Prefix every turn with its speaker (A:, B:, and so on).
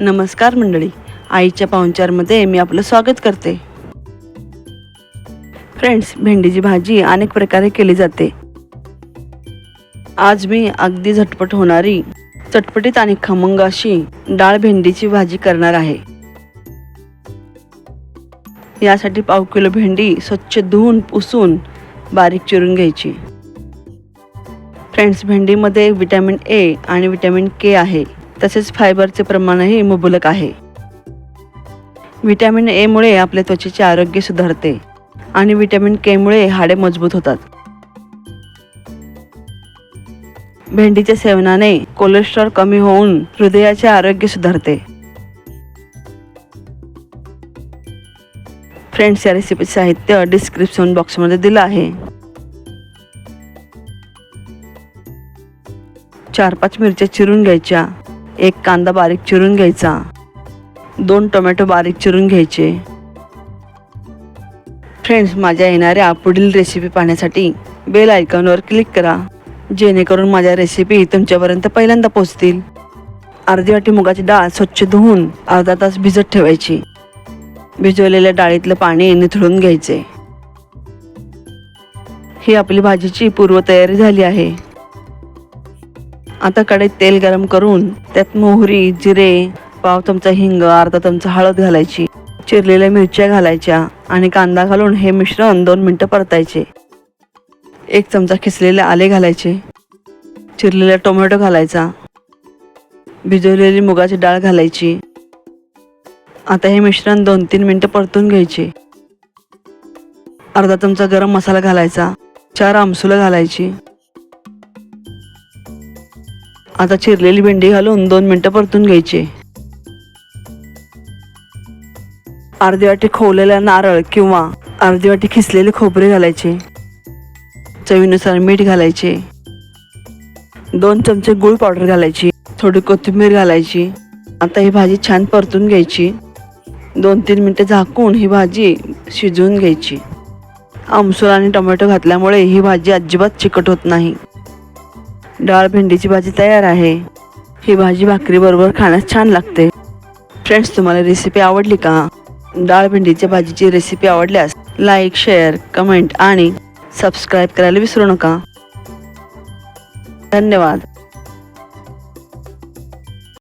A: नमस्कार मंडळी. आईच्या पाहुणचारमध्ये मी आपलं स्वागत करते. फ्रेंड्स भेंडीची भाजी अनेक प्रकारे केली जाते. आज मी अगदी झटपट होणारी चटपटीत आणि खमंग अशी डाळ भेंडीची भाजी करणार आहे. यासाठी पाव किलो भेंडी स्वच्छ धुवून पुसून बारीक चिरून घ्यायची. फ्रेंड्स भेंडीमध्ये व्हिटॅमिन ए आणि व्हिटॅमिन के आहे. तसेच फायबरचे प्रमाणही मुबलक आहे. व्हिटॅमिन एमुळे आपल्या त्वचेचे आरोग्य सुधारते आणि व्हिटॅमिन केमुळे हाडे मजबूत होतात. भेंडीच्या सेवनाने कोलेस्ट्रॉल कमी होऊन हृदयाचे आरोग्य सुधारते. फ्रेंड्स या रेसिपी साहित्य डिस्क्रिप्शन बॉक्समध्ये दिलं आहे. चार पाच मिरच्या चिरून घ्यायच्या. एक कांदा बारीक चिरून घ्यायचा. दोन टोमॅटो बारीक चिरून घ्यायचे. फ्रेंड्स माझ्या येणाऱ्या पुढील रेसिपी पाहण्यासाठी बेल आयकॉनवर क्लिक करा. जेणेकरून माझ्या रेसिपी तुमच्यापर्यंत पहिल्यांदा पोहोचतील. अर्धी वाटी मुगाची डाळ स्वच्छ धुवून अर्धा तास भिजत ठेवायची. भिजवलेल्या डाळीतलं पाणी निथळून घ्यायचे. ही आपली भाजीची पूर्वतयारी झाली आहे. आता कढईत तेल गरम करून त्यात मोहरी जिरे पाव चमचा हिंग अर्धा चमचा हळद घालायची चिरलेल्या मिरच्या घालायच्या आणि कांदा घालून हे मिश्रण दोन मिनटं परतायचे. एक चमचा खिसलेले आले घालायचे चिरलेला टोमॅटो घालायचा भिजवलेली मुगाची डाळ घालायची. आता हे मिश्रण दोन तीन मिनटं परतून घ्यायचे. अर्धा चमचा गरम मसाला घालायचा चार आमसुलं घालायची. आता चिरलेली भेंडी घालून दोन मिनटं परतून घ्यायची. अर्धी वाटी खोवलेला नारळ किंवा अर्धी वाटी खिसलेले खोबरे घालायचे. चवीनुसार मीठ घालायचे. दोन चमचे गुळ पावडर घालायची. थोडी कोथिंबीर घालायची. आता ही भाजी छान परतून घ्यायची. दोन तीन मिनटं झाकून ही भाजी शिजवून घ्यायची. आमसूल आणि टोमॅटो घातल्यामुळे ही भाजी अजिबात चिकट होत नाही. डाळ भेंडीची भाजी तयार आहे. ही भाजी भाकरीबरोबर खाण्यास छान लागते. फ्रेंड्स तुम्हाला रेसिपी आवडली का? डाळ भेंडीच्या भाजीची रेसिपी आवडल्यास लाईक शेअर कमेंट आणि सबस्क्राईब करायला विसरू नका. धन्यवाद.